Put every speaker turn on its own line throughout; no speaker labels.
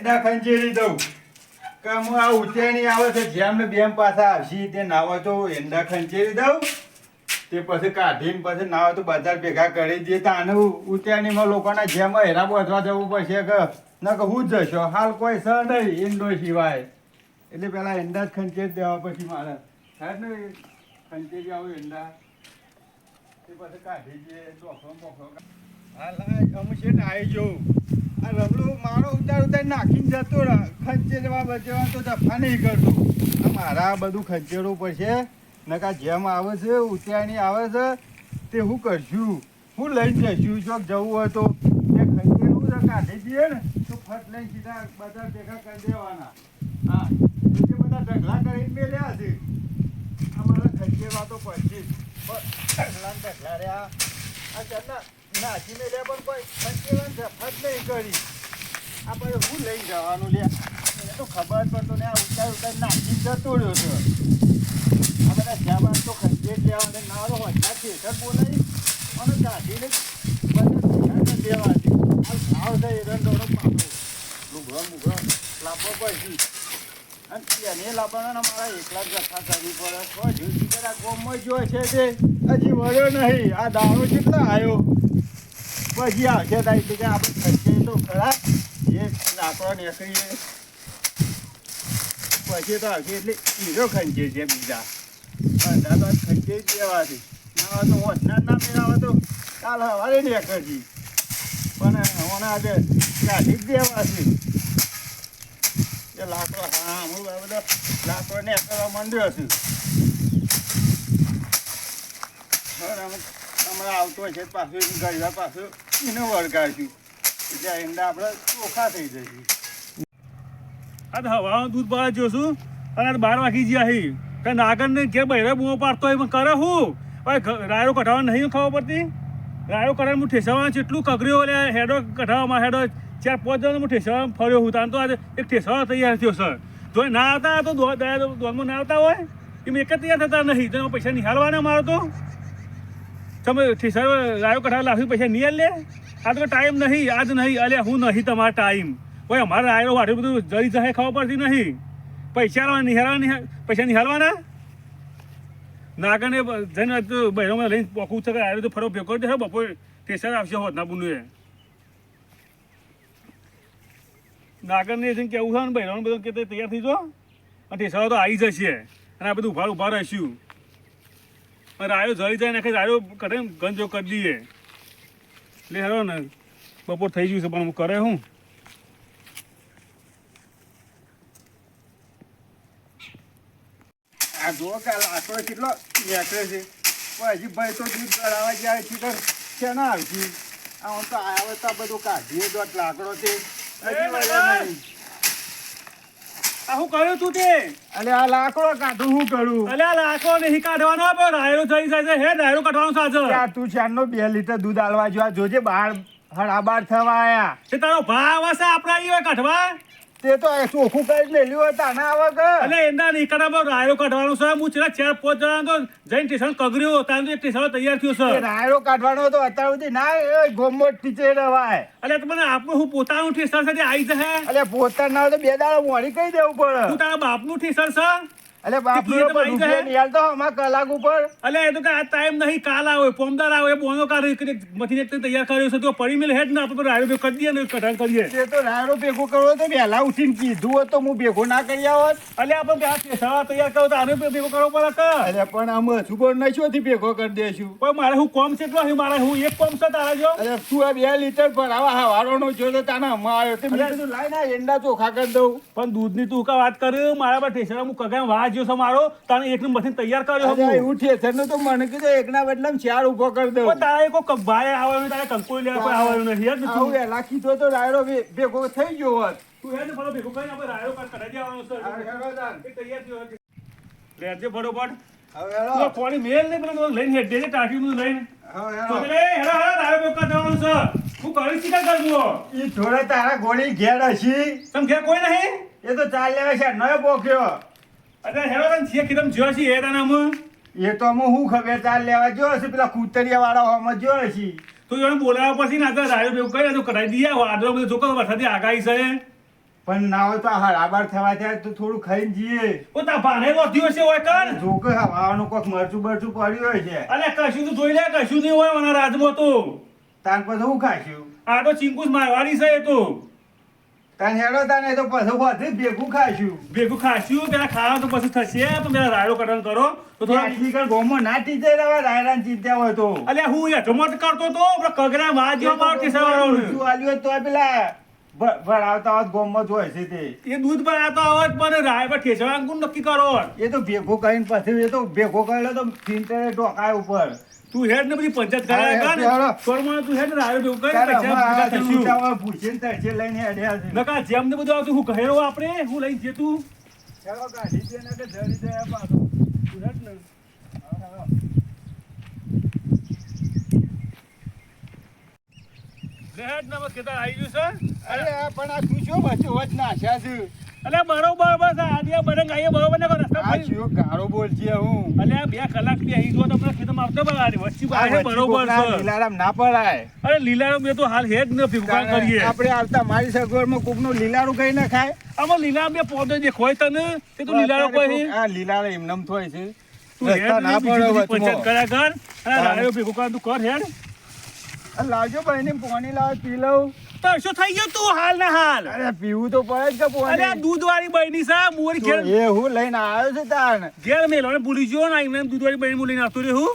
એના ખંચેરી દઉં કે હું આ ઉતેણી આવે છે જેમ ને બેમ પાછા આવશી, તે નાવા તો એંડા ખંચેરી દઉં તે પછી કાઢીને પછી નાવા તો બજાર ભેગા કરી દે. તાને ઉતેણીમાં લોકોના જેમ હેરા બોધવા જવું પડશે કે, ના કે હું જ જશો. હાલ કોઈ સ નહીં ઈંડો સિવાય. એટલે પેલા એંડા જ ખંચેરી દેવા પછી મારે. સાહેબ ને ખંચેરી આવું એંડા તે પછી કાઢી દે ચોખો મોખો હાલ હા અમુક છે ને આવી જવું આ રબડું મારો ઉતાર ઉતાર નાખીને જતો રહે ખંચેરવા બચેવા તો દફા નહીં કરતો. આ બધું ખંચેરવું પડશે. નકા જેમ આવે છે, ઉત્તરાયણી આવે છે, તે હું કરશું. હું લઈને જઈશું. ચોક જવું હોય તો. એ ખંચેરવું તો કાઢી દઈએ ને, તો ફટ લઈને સીધા બધા ભેગા કરી દેવાના. હા એટલે બધા ઢગલા કરીને મેળ્યા છે. આ મારા ખંચેરવા તો પડશે જ. ઢગલા ઢગલા રહ્યા. આ ચાલના નાસી મેલ્યા પણ કોઈ નહીં કરી. આપણે હું લઈ જવાનું લે? તો ખબર પડતો ને આ ઉતાર ઉતાર નાખી જતો રહ્યો છે. આ બધા જાબાન તો ખંજે લેવા અને નારો હોતા થિયેટર બોલાવી. અને કાઢીને બધા દેવા છે. આ ભાવ છે, એ રંડોનો પાડો લાવવો પડશે. અને તેને લાવવાના મારા એકલા જથ્થા કરવી પડે. તો જીવતી કરા ગોમમાં જોઈ છે. તે હજી વળ્યો નહીં. આ દાણો કેટલો આવ્યો પછી આવશે તારી કે આપણે ખર્ચે તો ખરા. એ લાકડો નીકળીએ પછી તો આવશે એટલે હીરો ખંચે છે બીજા. બધા તો ખંચે જ દેવાથી ના તો વચના ના મેળાવે તો કાલ હવારે નીકળજી. પણ હમણાં આજે કાઢી જ દેવાથી એ લાકડો હા હું બધો લાકડો નીકળવા માંડ્યો છું. હવે અમે તમારે આવતો છે પાછું ગળવા પાછું એને વળગાડશું. એટલે એમના આપણે ચોખા થઈ જશે
આ તો હવા દૂધ પાવા જોશું અને બાર વાગી ગયા હી. કે નાગર ને કે બહેરે બૂમો પાડતો હોય કરે હું? ભાઈ રાયડો કઢાવવા નહીં ખબર પડતી? રાયડો કઢાવ હું ઠેસવામાં એટલું કગર્યો એટલે હેડો કઢાવવામાં હેડો. ચાર પાંચ જણ હું ઠેસવામાં ફર્યો હું. તાન તો આજે એક ઠેસવા તૈયાર થયો સર જો ના આવતા તો દોડમાં ના આવતા હોય? એમ એક જ તૈયાર થતા નહીં. તો પૈસા નિહાળવાના મારો તો? તમે ઠેસર રાયો કઢાવ લાવી પૈસા નહીં લે? આ તો ટાઈમ નહીં, આજ નહીં, અલે હું નહીં તમારો ટાઈમ કોઈ અમારે રાયરો વાટું બધું, જરી જશે ખબર પડતી નહીં. પૈસા નિહાળવા નિહા- પૈસા નિહાળવાના? નાગરને જઈને બહેરોમાં લઈને પોકું છે આયરો તો ફરો ભેગો કરી બપોર ટેસર આવશે હોત ના બુનું નાગરને જઈને કેવું છે ને બહેરોને બધું કે તૈયાર થઈ જો અને ઠેસરો તો આવી જશે. અને આ બધું ઊભા ઊભા રહીશું. રાયો જરી જાય નાખે રાયો કરે ગંજો કરી દઈએ. એટલે હેરો ને. બપોર થઈ ગયું છે, પણ હું કરે હું?
આ જુઓ કે લાકડો કેટલો નીકળે છે. હજી ભાઈ તો દૂધ ચડાવવા જાય છે, તો શેના આવશે આ આમ તો આવે તો બધું કાઢીએ દોઢ લાકડો છે.
આ હું કર્યું તું તે?
અલે આ લાકડો કાઢું હું કરું?
અલે આ લાખો નહીં કાઢવાનો પણ રાયરો થઈ જાય છે. હે રાયરો કાઢવાનો સાચો
યાર તું ચારનો બે લીટર દૂધ આલવા જો. જોજે બહાર હડાબાર થવા આયા.
તે તારો ભાવ હશે આપણા ઈ કાઢવા?
તે તો ચોખ્ખું કરી મેલ્યું હોય તાના આવે કે.
એટલે એના નહીં કાઢવા રાયરો કાઢવાનો છે. હું છેલ્લા ચાર પાંચ જણા તો જઈને ટીશન કગર્યો. તાન તો એક તૈયાર થયો છે.
એ કાઢવાનો તો અત્યાર સુધી. ના ગોમો ટીચે રવાય.
એટલે તો મને આપણું હું પોતાનું સાથે આવી જશે?
અલે પોતાના તો બે દાડા મોડી કહી દેવું પડે.
તું તારા બાપનું ટીશન છે?
અલે બાપ
રે આવી
તો અમાર કલાક ઉપર.
અલે એ તો કે આ ટાઈમ નહીં કાલ આવે પોમદાર આવે બોનો કાર મથીને તૈયાર કર્યો છે તો પડી મેલ હેડ ના આપણે રાયરો ભેગો કરી દઈએ ને કઢાણ કરીએ.
તે તો રાયડો ભેગો કરવો તો વહેલા ઉઠીને કીધું હોત તો હું ભેગો ના કરી આવત
અલે આપણે આ ઠેસર તૈયાર કરો તો આને ભેગો કરવો પડે કે?
અલે પણ આમ સુગર નહીં શોથી ભેગો કરી દેશું.
પણ મારે હું કોમ છે એટલો? મારે હું એક કોમ છે તારા જો
અલે તું આ બે લીટર ભરાવા હવારોનો જો તો તાના હમણાં આવ્યો. તે મેં લાઈ ના એંડા ચોખા કરી દઉં.
પણ દૂધની તું કા વાત કર મારા પર ઠેસર હું કગામ વાહ જ્યો છે મારો તાને એક મશીન તૈયાર કર્યો
અરે
હું.
એવું ઠેસરનું તો મને કીધું એકના બદલામાં ચાર ઊભો કરી દઉં.
તારે કોઈ ભાઈ આવવાનું તારે કંકોઈ લેવા કોઈ આવવાનું નથી? તું
વહેલા કીધો તો ભે- ભેગો થઈ ગયો હોત.
તું હેડ ફળો ભેગો કરીને આપણે કાઢ કઢાઈ દેવાનો છે.
તાન.
તૈયાર થયો છે. લેજે ફટોફટ.
હવે
પાણી મેલ ને પેલો લઈને હેડે દેજે ટાંકી બધું લઈને.
હવે હેડો.
હેડો રાયરો ભેગો કાઢવાનું છે. હું કરી શીખા કરજો
ઈ જોડે તારા ગોળી ઘેર હશી.
તમ ઘેર કોઈ નહીં?
એ તો ચાલ લેવા છે નયો પોખ્યો.
અરે હેડો તને છીએ કીધમ જ્યો છે એ તાના હું
એ તો અમે હું ખબર ચાલ લેવા જો હશે પેલા કૂતરિયા વાળા હોમાં જો હશી
તું એને બોલાવવા પછી ને તો ભેગો કરી તો કઢાઈ દઈએ વાદળો બધું જોકો વરસાદી આગાહી છે.
પણ ના હોય તો આ હરાબાર થવા ત્યાં તો થોડું ખાઈને જઈએ.
ઓ તા ભાને રોધ્યો છે હોય કર.
જો કે હવાનું કોક મરચું બરચું પડ્યું હોય છે.
અલે કશું તો જોઈ લે કશું નહીં હોય મને રાજમાં તો.
તાન પછી હું ખાશું
આ તો ચિંકુસ મારવાની છે એ તો.
તાન હેડો તાન તો પછી બધું ભેગું ખાશું.
ભેગું ખાશું પેલા ખાવા તો પછી થશે તો પેલા રાયડો કટન કરો. તો થોડા
કણ ગોમો ના ટીચર હવે રાયરાન ચિંતા હોય તો.
અલ્યા હું હેઠમત કરતો તો કગરા વાજ્યો મારો ટીસાવાળો
શું આલ્યું તો પેલા ભરાવતા હોત ગોમમાં હોય છે તે.
એ દૂધ પર આતો પણ રાય પર ઠેસવાનું નક્કી કરો.
એ તો ભેગો કરીને પછી એ તો ભેગો કરેલો તો ફિલ્ટરે ટોકાય ઉપર.
તું હેડ ને બધી પંચાયત કરાય
હાલો.
કર તું હેડ ને ભેગું કર
તારે
પૈસા થશું.
ઊંચામાં ભૂસીને લઈને હેડ્યા છે.
નકા જેમ ને બધું આવતું હું કહેરો આપણે હું લઈને જે તું.
ચાલો ગાડી દે ને કે જડી દે પાછો.
તું હેડ ને. હેડ ને બસ ખેતર આવી ગયું સર
અરે પણ આ તું શું વચ્ચે વચ નાખ્યા છે?
અલે બરોબર બસ આડિયા બરંગ આઈએ બરોબર ને રસ્તા
આ
ફરી
ગાળો બોલ છે હું?
અલે બે કલાકથી અહીં જો તમને આપણે આવતો બરાબર વચ્ચે
આ
બરોબર છે.
લીલારામ ના પડાય.
અરે લીલારામ બે તો હાલ હેડ ને ભેગું કરીએ.
આપણે આવતા મારી સગવડમાં કોકનું લીલારું કઈ ના ખાય?
આમાં લીલારામ બે પોતે દેખોય તને તે તો લીલારો કોઈ
આ લીલારા એમનેમ થોય છે.
તું હેડ
ના પડે
પંચાયત કર્યા કર. અને. રાયો ભેગું કર તું કર હેડ.
આ લાવજો ભાઈ ને પાણી લાવ પી લઉં.
તો શું થઈ ગયું તું હાલ ને હાલ.
અરે પીવું તો પડે જ કે
અરે દૂધ વાળી બહેની છે મોર ઘેર
એ હું લઈને આવ્યો છું તાન
ઘેર મેલો ને ભૂલી ગયો ને એમને દૂધ વાળી બહેની લઈને આવતો હું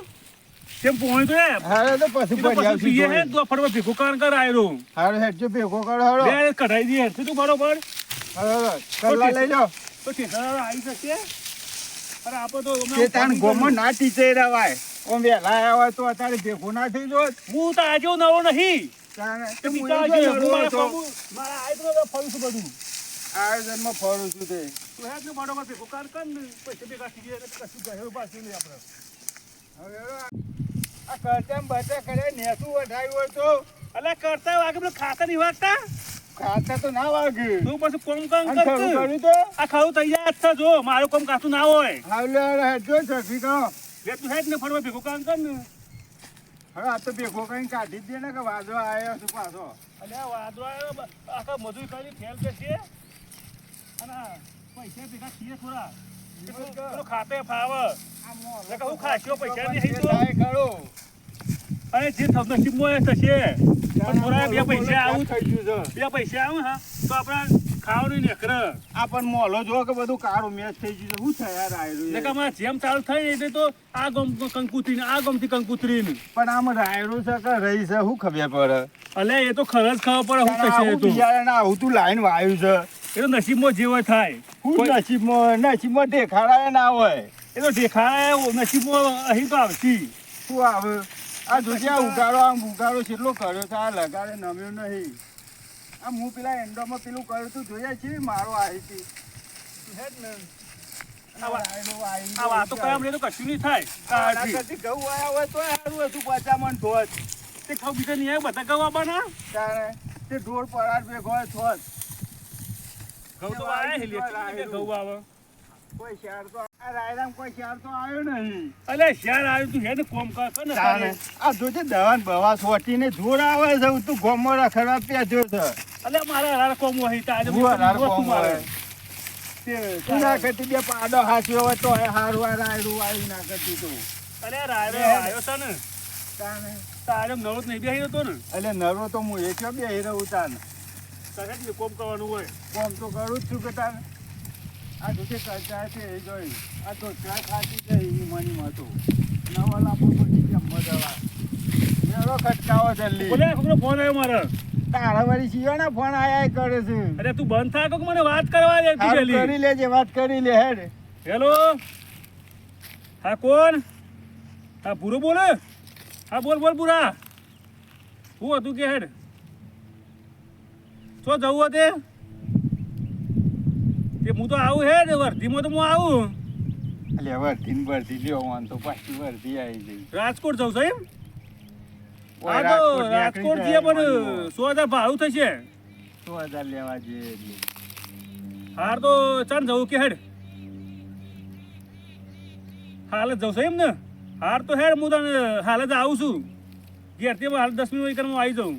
તેમ પોણી તો
હારે તો પછી પડી
પછી પીએ હે તો ફરવા ભેગો કર કર આયરો
હારે હેડજો ભેગો કર હળો
બે કઢાઈ દઈએ તું તું બરોબર.
હળો કલ્લા લઈ જાઓ
તો ઠેકાણા આવી શકે? અરે આપણે તો
કે તાન
પાણી
ગોમો ના ટીચે રવાય ઓમ વેલા આવ્યા હોય તો અત્યારે ભેગો ના થઈ જો
હું તો આજે નવો નહીં.
જો આયોજનમાં ફરું છું તે.
તું હેડ ને બરોબર ભેગું કર કર ને પૈસા ભેગા થઈ ગયા એટલે કશું ગહેરું પાછું નહીં આપણે.
હવે આ કરતેમ બચે કરે નેસું વઢાયું હોય તો.
અલા કરતા વાગે પેલું ખાતા નહીં વાગતા
ખાતા તો ના વાગે.
તું પછી કોમ કામ કરતું?
કર્યું તો?
આ ખાવું તૈયાર જ છે જો. મારું કામ કાતું ના હોય.
હાલે કહો
લે તું હેડ ને ફરવા ભેગું કામ કર ને.
હવે આ તો ભેગો કઈ કાઢી જ દે ને કે વાંધો આવ્યો છું પાછો.
અને વાદળો આવ્યો, આખા મજૂર કરી ફેલ છે? અને પૈસા ભેગા છીએ થોડા. ખાતે ફાવે? હું ખાસ્યો પૈસા નહીં તો. અને જે નસીબમાં એ થશે. પણ થોડા બે પૈસા આવું.
થઈ ગયું છે.
બે પૈસા આવું હા. તો આપણે ખાવાનું નીકળે
આ પણ મોલો જો કે બધું કાળું મેચ થઈ ગયું શું થાય યાર આયરું
એટલે કે જેમ ચાલુ થાય ને એટલે તો આ ગમ કંકુતરી ને આ ગમથી કંકુતરી ને
પણ આમ રાયરું છે કે રહી છે શું ખબર પડે?
અલે એ તો ખરજ ખબર પડે શું
આવું
તો.
બિચારાને આવું તું લાઈન વાયું છે.
એ તો નસીબમાં જેવો થાય. હું
નસીબમાં નસીબમાં દેખાડાય ના હોય.
એ તો દેખાડાય નસીબમાં અહીં તો આવતી.
શું આવે? આ જોજે આ ઉગાડો આમ ઉગાડો કેટલો કર્યો છે? આ લગાડે નમ્યો નહીં. આ હું પેલા એન્ડોમાં પેલું કર્યું તું જોયા છે? મારો આવી હતી
આ વાતો કયા તો કશું નહીં થાય.
ઘઉં આયા હોય તો સારું હતું મન ધોત
તે ખાવ બીજા નહીં આવે બધા બાના
તારે તે ઢોર પરાર ભેગો હોય થોત
ઘઉં તો કેમ ઘઉં આવે.
કોઈ શહેર તો રાયરામ કોઈ શહેર તો આવ્યો નહીં.
અલે શહેર આવ્યું તું હેડ કોમ કર ને
તારે
તારે.
આ જોજે દવાન બવા સોટીને જોર આવે છે તું ગોમો રખડવા પેજો છે.
અલે મારા હારા કોમ હોય તો આજે
હું હરાર કોમ
મારે.
તું ના કરતી બે પાડો હાચ્યો હોય તો હારું રાયડું આવી ના કરતી તું.
અલે રાયરો. આવ્યો છે ને.
તાને
તારે નવો જ નહીં બેહી હતો ને?
એટલે નરો તો હું એક બે રહું તાને.
તારે જ કોમ કરવાનું હોય.
કોમ તો કરું જ છું કે તાને આ દુઃખે કરતા છે એ જોઈ. આ તો ચા ખાતી છે એ મની મતો નવા લાભો પછી કેમ મજાવા મેળો ખટકાવો જલ્દી
બોલે કોકનો ફોન આવ્યો મારે.
તારા વળી ને ફોન આયા કરે છે.
અરે તું બંધ થા કોક મને વાત કરવા દે તું પેલી.
કરી લેજે વાત કરી લે હેડ.
હેલો? હા કોણ? હા પૂરો બોલે? હા બોલ બોલ પૂરા હું હતું કે હેડ. શું જવું તે તે હું તો આવું હેડ વર્ધીમાં તો હું આવું.
એટલે વર્ધી વર્ધી લ્યો વાન તો પાછી વર્ધી આવી જઈ
રાજકોટ જવું છું એમ? હા તો રાજકોટ જઈએ પણ સો હજાર ભાવ થશે.
સો હજાર લેવા જઈએ
હાર તો ચાલ જવું કે હેડ. હાલ જ જવું છે એમ ને? હાર તો હેડ હું તને હાલ જ આવું છું. ઘેરથી હાલ દસ મિનિટ હું આવી જાઉં.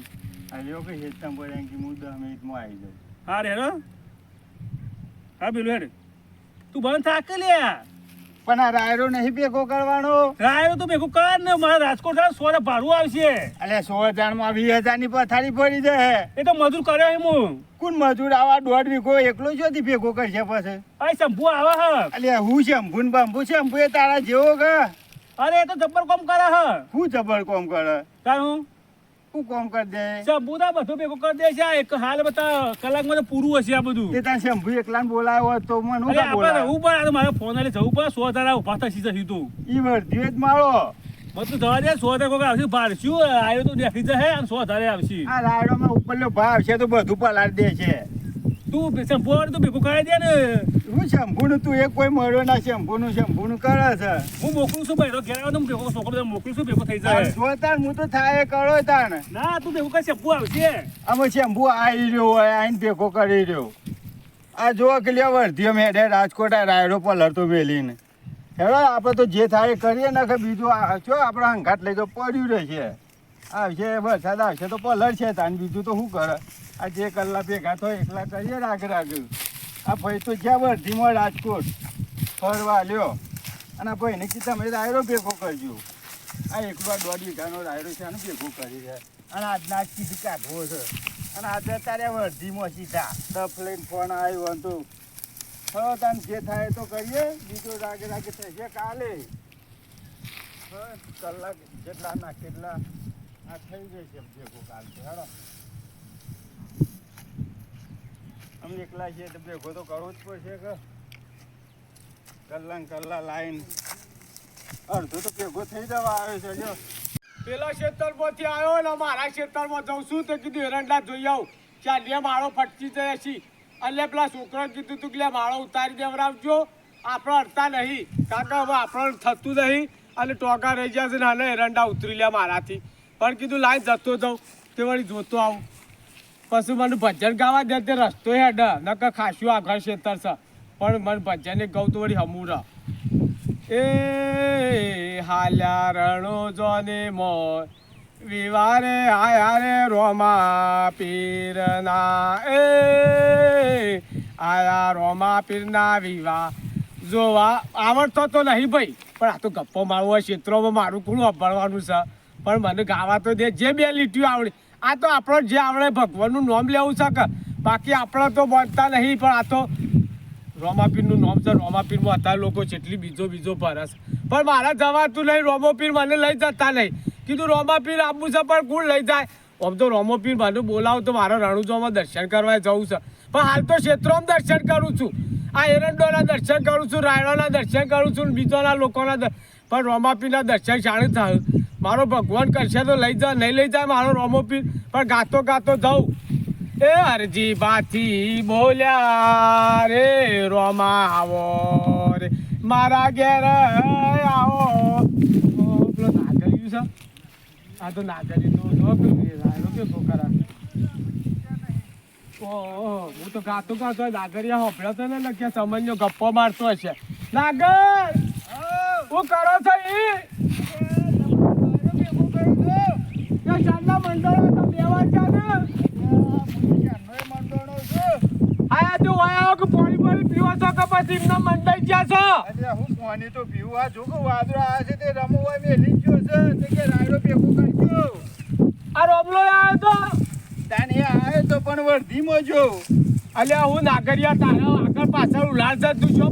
આવ્યો કે હેતમ બોલ્યા કે હું દસ મિનિટમાં આવી જાઉં.
હાર રે હો. હા પેલું હેડ. તું બંધ થાક કે લે?
પણ આ રાયરો નહીં ભેગો કરવાનો?
રાયરો તો ભેગું કર ને મારા રાજકોટ સો ભાડું આવશે.
એટલે સો હજારમાં વીસ હજારની પથારી ફરી જાય
એ તો મજૂર કર્યો એમ હું.
કોણ મજૂર આવા દોઢ વીઘો એકલો જોથી ભેગો કરશે પછી?
આ શંભુ આવે હ.
એટલે હું શંભુ ને બંપુ શંભુ એ તારા જેવો કે?
અરે એ તો જબર કોમ કરે હ.
હું જબર કોમ કરે?
તારું?
હું કોમ કરી દે?
શંભુ બધું ભેગું કરી દે છે એક હાલ બતા કલાકમાં તો પૂરું હશે આ બધું.
તે તાર શંભુ એકલા ને બોલાયો તો મને હું બોલાય?
આ તો મારે ફોન આલે જવું પડે સો હજાર ઊભા થશે સીધું
ઈ વર્ધ્યો જ મારો
બધું જવા દે સો હજાર કોઈ આવશે ભારશું આવ્યો તો દેખી જશે સો હજાર આવશે.
આ રાયડો માં ઉપરનો ભાવ છે તો બધું પલાળી દે છે.
તું શંભુ તો ભેગું કરાવી દે ને.
હું શેમ્પુ તું એક કોઈ મળ્યો ના શેમ્પુ શંભુનું કરે છે.
હું મોકલું છું ભાઈ ઘેર આવે તો ભેગો છોકરો મોકલું છું ભેગો થઈ જાય.
જો તાર હું તો થાય કરો તાણ.
ના તું ભેગું કઈ શંભુ આવશે.
અમે શેમ્પુ આવી રહ્યો હોય આઈને ભેગો કરી રહ્યો. આ જો કે લ્યો વર્ધ્યો મેડે રાજકોટ રાયડો પલરતો મેલીને. હેડો આપણે તો જે થાય કરીએ ને કે બીજું આ જો આપણે હંઘાટ લઈ તો પડ્યું રહેશે. આવશે વરસાદ આવશે તો પલર છે તાન બીજું તો શું કરે? આ જે કલાક ભેગા તો એકલા કરીએ રાગ રાગ. આ ભાઈ તો ગયા વર્ધીમાં રાજકોટ. ફરવા લ્યો અને આ ભાઈને કીધું, તમે રાયરો ભેગો કરજો. આ એકલો દોઢ વીઘાનો રાયડો છે, આને ભેગો કરી રહ્યા. અને આજના આજ કીધું કાઢવો છે. અને આજે તારે વર્ધીમાં સીધા. ડફ લઈને ફોન આવ્યો હતો હવે તને જે થાય તો કરીએ. બીજો રાગે રાગે થશે કાલે. કલાક જેટલા ના કેટલા. આ થઈ જશે ભેગો કાલ તો, હેડો. અમે એકલા છીએ તો ભેગો તો કરવો જ પડશે કે કલાક કલાક લાઈન. અડધો તો ભેગો થઈ જવા આવે છે, જો.
પેલા ખેતરમાંથી આવ્યો ને મારા ખેતરમાં જઉં છું તો કીધું, એરંડા જોઈ આવું. ત્યાં માળો ફટકી જાય છે એટલે પેલા છોકરો કીધું તું કે લે માળો ઉતારી દેવરાવજો આપણે અડતા નહીં. કારણ હવે આપણને થતું નહીં અને ટોકા રહી ગયા છે ને એરંડા ઉતરી લે મારાથી. પણ કીધું, લાઈન જતો જાઉં. તે વળી જોતો આવું. પછી મને ભજન ગાવા દે તે રસ્તો હેડ. નકર ખાસું આગળ ક્ષેત્ર છે. પણ મને ભજન ગાઉં તો વળી હમું રહ. એ હાલ્યા રણો જોને મોર. વિવારે આયા રે રોમા પીરના. એ આયા રોમા પીરના વિવા જોવા આવડતો તો નહીં ભાઈ. પણ આ તો ગપ્પો મારવો હોય ક્ષેત્રોમાં મારું કોણ અભળવાનું છે? પણ મને ગાવા તો દે. જે બે લીટીઓ આવડે. આ તો આપણો જે આપણે ભગવાનનું નામ લેવું છે કે બાકી આપણે તો બોલતા નહીં, પણ આ તો રોમાપીરનું નામ છે. રોમાપીરમાં અત્યારે લોકો જેટલી બીજો બીજો ભરસ પણ મારા જવાતું નહીં, રોમોપીર મને લઈ જતા નહીં. કીધું રોમાપીર આપવું છે, પણ કોણ લઈ જાય? આમ તો રોમોપીર મને બોલાવો તો મારા રણુજોમાં દર્શન કરવા જવું છે. પણ હાલ તો ક્ષેત્રોમાં દર્શન કરું છું. આ એરંડોના દર્શન કરું છું, રાયણોના દર્શન કરું છું બીજોના લોકોના પણ રોમાપીરના દર્શન શાણે થાય મારો ભગવાન કરશે તો લઈ જા નહીં લઈ જાય મારો રોમોપીર પણ ગાતો ગાતો જાઉં. એ અરજી બાથી બોલ્યા રે રોમા આવો રે. મારા ઘેર આવો. ઓ, પેલો નાગરિયું છે. આ તો નાગરિયું જો કેવો ખરા ઓહો હું તો ગાતો ગાતો નાગરિયા હોભળ્યો તો ને લખ્યા સમજનો ગપ્પો મારતો હશે. નાગર હું. કરો છો એ મંડળો તો બે વાગ્યા ને આયા તું આયા કે પાણી પાણી પીવો છો કે પછી એમના મંડાઈ ગયા છો
એટલે હું પાણી તો પીવું આ જો વાદળો આવે છે તે રમવા મેલી ગયો છે તે કે રાયડો ભેગો કરજો
આ રોમલો આવ્યો તો
તાને એ આવે તો પણ વર્ધીમાં જો
અલ્યા હું નાગરિયા તારા આગળ પાછળ ઉલાડ છે તું છું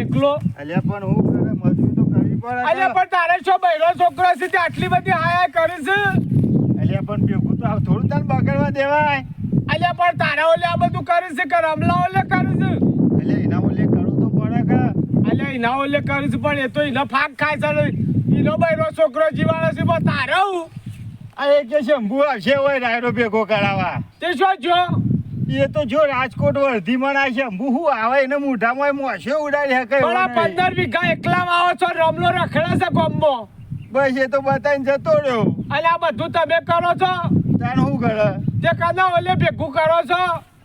એકલો
અલ્યા પણ હું કરે મજૂરી તો કરવી
પણ તારે શું બૈરો છોકરો છે તે આટલી બધી હાયા કરી છે?
અલ્યા પણ ભેગું તો થોડું તને બગડવા દેવાય.
અલ્યા પણ તારા ઓલે આ બધું કરી છે કે રમલા ઓલે કરું છે?
અલ્યા એના ઓલે કરવું તો પડે કે
અલ્યા એના ઓલે કરી છે પણ એ તો એનો ફાક ખાય છે ને એનો બૈરો છોકરો જીવાડે છે પણ તારે
આ એક જે શંભુ આવશે હોય રાયડો ભેગો કરાવવા.
તે શું જો
એ તો જો રાજકોટ વર્ધી ના છે હું આવે એને મોઢામાં મોસે ઉડાડી શકે
પણ. પંદર વીઘા એકલા આવો છો રમલો રખડે છે ગોમો
બસ એ તો બતાવીને જતો રહ્યો.
અને આ બધું તમે કરો છો?
તાણ શું કરે?
તે કદા ઓલે ભેગું કરો છો.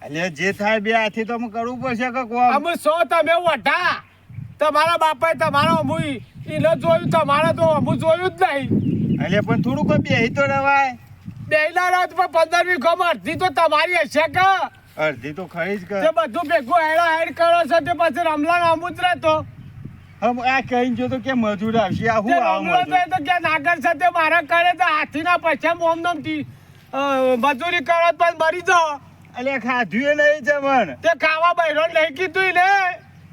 અલ્યા જે થાય બે હાથી તો કરવું પડશે કે કોમ?
અમે સો તમે વઢા. તમારા બાપાએ તમારો એ ન જોયું તમારે તો અમુ જોયું જ નહીં.
અલ્યા પણ થોડું બે બેહી તો રવાય
બેયના રાત પર પંદર વીસ ગમ અડધી તો તમારી હશે કે?
અડધી તો ખરી જ
તે બધું ભેગું હેડા હેડ કરો છો તે પછી રમલા નામું જ રહેતો.
હમ આ કહીને જો તો કે મજૂર આવશે. આ હું આવું
તો કે નાગર સાથે મારા કરે તો હાથીના પછા મોમ નમ મજૂરી કરો તો મરી જાઓ.
એટલે ખાધું નહીં જમણ
તે ખાવા બૈરો નહીં કીધું ને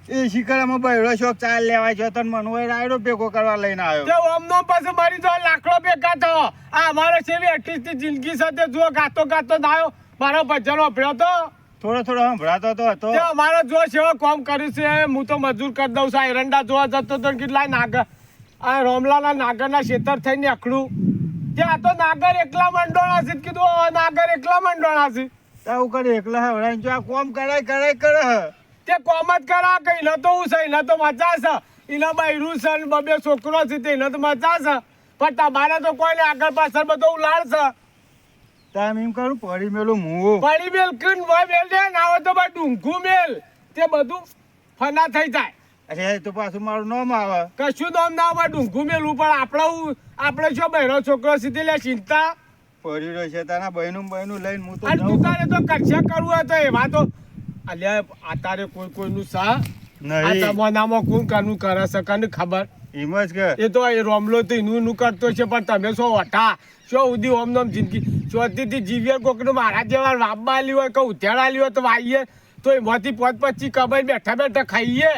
એ શિકારામાં બૈરો શોખ ચાલ લેવાય છે. તને મનોય રાયડો ભેગો કરવા લઈને આવ્યો.
તે ઓમનો પછી મરી જાઓ લાકડો ભેગા થયો આ અમારો સેવી અઠીસની જિંદગી સાથે જો ગાતો ગાતો ના આવ્યો. મારો ભજન વાપર્યો તો.
થોડો થોડો સંભળાતો તો હતો.
તે અમારો જો એવો કોમ કર્યું છે હું તો મજૂર કરી દઉં છું. આ એરંડા જોવા જતો તો કેટલાય નાગર આ રોમલાના નાગરના ખેતર થઈને અખડું. ત્યાં તો નાગર એકલા મંડોળા છે. કીધું "ઓ, નાગર એકલા મંડોળા છે.
તાવું કરે એકલા હવડાઈ જો આ કોમ કરાય કરાય કરે
તે કોમ જ કરા કે એને તો હું છે એને તો મજા છે. એના બૈરું છે ને બબે છોકરો છે તે એને તો મજા છે. પણ તમારે તો કોઈને આગળ પાછળ બધો લાડ છે
તામ એમ કરું પડી મેલું મું
પડી મેલ કન હોય મેલ દે ના હોય તો બા ડુંગુ મેલ. તે બધું ફના થઈ જાય.
અરે તો પાછું મારું નામ આવે.
કશું નામ ના આવે ડુંગુ મેલું પણ આપણે આપણે શું બહેરો છોકરો સીધી લે ચિંતા.
પડી રહ્યો છે તારા બહેનું બહેનું લઈને હું તો
તું તારે તો કક્ષા કરવું હોય તો એવા તો. અલ્યા આ તારે કોઈ કોઈનું સા?
નહીં.
જમાનામાં કોણ કાનું કરે છે ખબર?
એમ જ કે.
એ તો એ રોમલો તો એનું એનું કરતો છે પણ તમે શું વઠા શું ઉધી ઓમ નોમ જિંદગી ચોથીથી જીવીએ કોકનું મારા જેવા વાપવા આલી હોય કે ઉધેડા આલી હોય તો વાઈએ. તો એમાંથી પોત પછી કમાઈ બેઠા બેઠા ખાઈએ.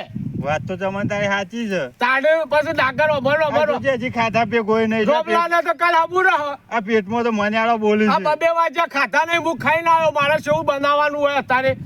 વાત તો તમને તારી સાચી છે.
તારે પછી ડાગર અમારો
આ
અમારો
હજી ખાધા પે કોઈ નહીં. છે.
રોમલાને તો કાલ આબુ રહ.
આ પેટમાં તો મન્યાળો બોલી
આ
છે.
બબે વાજ્યા ખાતા નહીં હું ખાઈને આવ્યો. મારે શું બનાવવાનું હોય? અત્યારે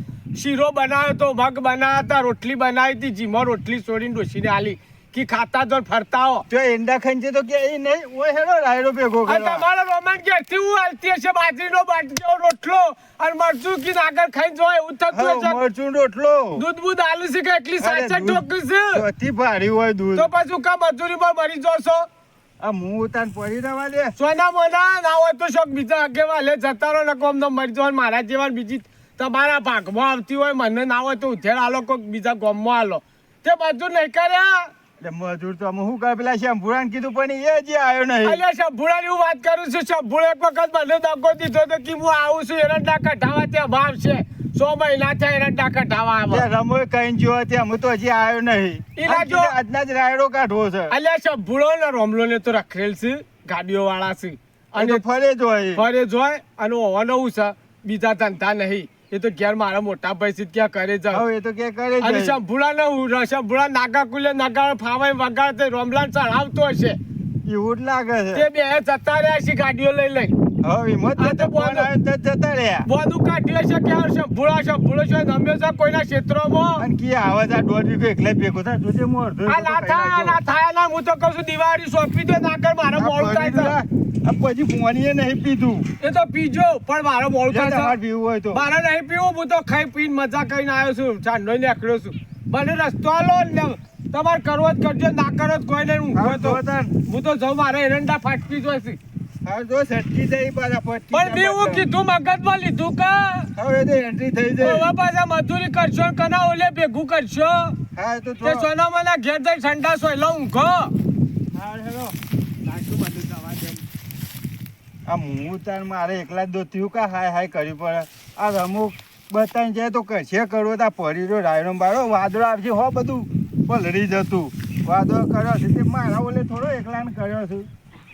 શીરો બનાવ્યો તો મગ બનાવ્યા હતા રોટલી બનાવી હતી. જીમાં રોટલી છોડીને ડોસીને આલી. કે ખાતા જો ફરતા હો
જો એંડા ખાઈ છે તો કે એ નહીં ઓ હેડો રાયડો ભેગો કરો
તમારો રોમાન ક્યાંથી હું હાલતી હશે બાજરીનો બાટલો રોટલો અને મરચું કી આગળ ખાઈ જો એવું થતું હશે.
મરચું રોટલો.
દૂધ બૂધ આલુ છે કે એટલી સાચે ઠોકી છે?
ચોથી ભારી હોય દૂધ.
તો પાછું કા મજૂરીમાં મરી જોશો?
આ મુ ઉતાન પડી રવા દે.
સોના મોના ના હોય તો શોખ બીજા આગે લે જતા રહો ને કોમ મરી જવાનું મારા જેવા બીજી તમારા ભાગમાં આવતી હોય મને ના હોય તો ઉધેડ આલો કોઈક બીજા ગોમમાં આલો. તે બધું નહીં કર્યા?
એટલે મજૂર તો અમે શું કરે પેલા શેમ્પુરાને કીધું પણ એ હજી આવ્યો નહીં.
અલ્યા શંભુડાની હું વાત કરું છું શંભુડે એક વખત મને દગો દીધો તો કે હું આવું છું એરંડા કઢાવા ત્યાં ભાવ છે. સો મહિના થયા એરંડા કઢાવા આવે.
રમોય કઈ જો ત્યાં હું તો હજી આવ્યો નહીં.
ઈલા જો-
આજના જ રાયડો કાઢવો છે.
અલ્યા શંભુડો ને રોમલો ને તો રખેલ છે ગાડીઓ વાળા છે
અને ફરે જોય
ફરે જોય અને હોવાનો હું છે બીજા ધંધા નહીં. એ તો ઘેર મારા મોટા ભાઈ સીધ ક્યાં કરે છે
એ તો ક્યાં કરે
અને શંભુડા ને હું શંભુડા નાગા કુલે નાગા ફાવાય વગાડતે રોમલાન ચડાવતો હશે.
એવું જ લાગે છે.
તે બે જતા રહ્યા છે ગાડીઓ લઈ લઈ
હવે હિંમત
આ તો
તો
બોલો.
તો જતા રહ્યા.
બધું કાઢી હશે કે છે ગમે છે? કોઈના ક્ષેત્રોમાં?
અને કી આવે છે દોઢ વીઘો એકલા ભેગો થાય જોજે હું અડધો
આ ના થાય ના થાય હું તો કહું છું દિવાળી સોંપી દે કર મારો મોડું થાય
પછી પોણીએ નહીં પીધું.
એ તો પીજો પણ મારે મોડું થાય
પીવું હોય તો.
મારે નહીં પીવું હું તો ખાઈ પીને મજા કરીને આવ્યો છું ચાંદો નીકળ્યો છું. મને રસ્તો લો ને તમારે કરવો જ કરજો ના કરો જ કોઈ નહીં
હું
તો.
જો
હું તો જાઉં મારે એરંડા ફાટકી જોઈશે.
હા જો સટકી જાય પાછા પટકી
પણ મેં એવું કીધું મગજમાં લીધું કા
હવે તો એન્ટ્રી થઈ જાય.
હવે પાછા મજૂરી કરશો ને કના ઓલે ભેગું કરશો?
હા તો
તે સોના મને ઘેર જઈ ઠંડા સોયલો ઊંઘો.
હા, હેલો. આ હું તાર મારે એકલા જ દોત્યું કા હાય હાય કર્યું પડે? આ રમુક બતાવી જાય તો કશે કરવો તા પડી રહ્યો રાયડો બારો વાદળો આવશે હો બધું. પલળી જતું. વાદળો કર્યો છે તે મારા ઓલે થોડો એકલાને કર્યો છે.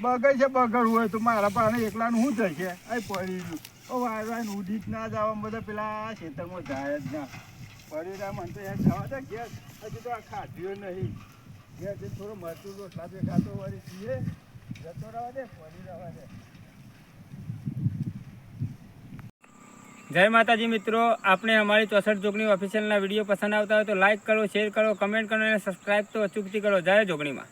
બગડ છે બગડ હોય તો મારા પાસે એકલાનું શું થશે આ પડી રહ્યું ઓ વાય ઉડી જ ના જવા બધા પેલા ખેતરમાં જાય જ ના. પડી રહ્યા મને તો યાર જવા દે ગેસ હજુ તો આ ખાધ્યો નહીં. ગેસ થોડો મરચું રોટલા ભેગા ખાતો વળી પીએ. જતો રહેવા દે, પડી રહેવા દે.
જય માતાજી મિત્રો આપણે અમારી ચોસઠ જોગણી ઓફિશિયલના વીડિયો પસંદ આવતા હોય તો લાઇક કરો શેર કરો કમેન્ટ કરો અને સબસ્ક્રાઈબ તો અચૂકથી કરો. જય જોગણીમાં.